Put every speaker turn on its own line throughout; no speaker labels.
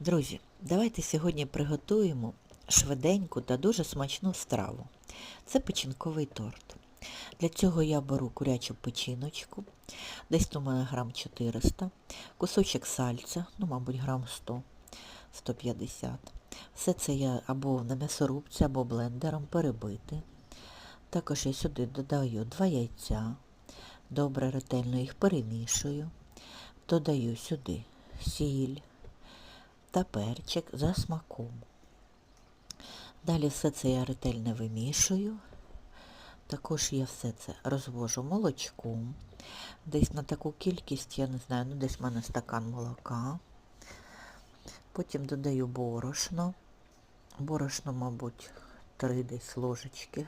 Друзі, давайте сьогодні приготуємо швиденьку та дуже смачну страву. Це печінковий торт. Для цього я беру курячу печіночку, десь у мене грам 400, кусочок сальця, ну, мабуть, грам 100, 150. Все це я або на м'ясорубці, або блендером перебити. Також я сюди додаю два яйця, добре ретельно їх перемішую, додаю сюди сіль та перчик за смаком. Далі все це я ретельно вимішую. Також я все це розвожу молочком. Десь на таку кількість, я не знаю, ну десь в мене стакан молока. Потім додаю борошно. Борошно, мабуть, три десь ложечки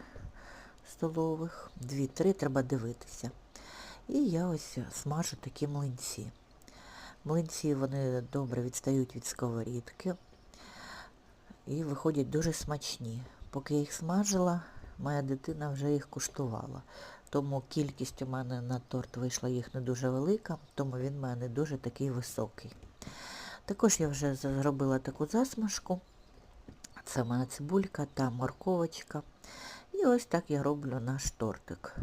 столових. Дві-три треба дивитися. І я ось смажу такі млинці. Млинці вони добре відстають від сковорідки і виходять дуже смачні. Поки я їх смажила, моя дитина вже їх куштувала. Тому кількість у мене на торт вийшла їх не дуже велика, тому він в мене дуже такий високий. Також я вже зробила таку засмажку. Це в мене цибулька та морковочка. І ось так я роблю наш тортик.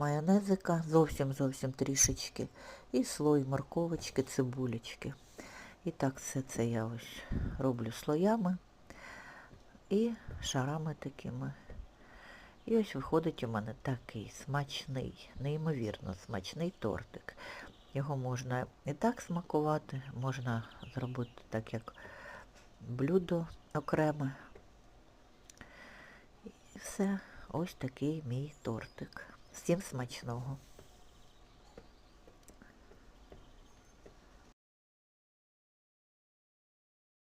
Майонезика зовсім-зовсім трішечки. І слой морковочки, цибулечки. І так все це я ось роблю слоями і шарами такими. І ось виходить у мене такий смачний, неймовірно смачний тортик. Його можна і так смакувати, можна зробити так, як блюдо окреме. І все, ось такий мій тортик. Всім смачного!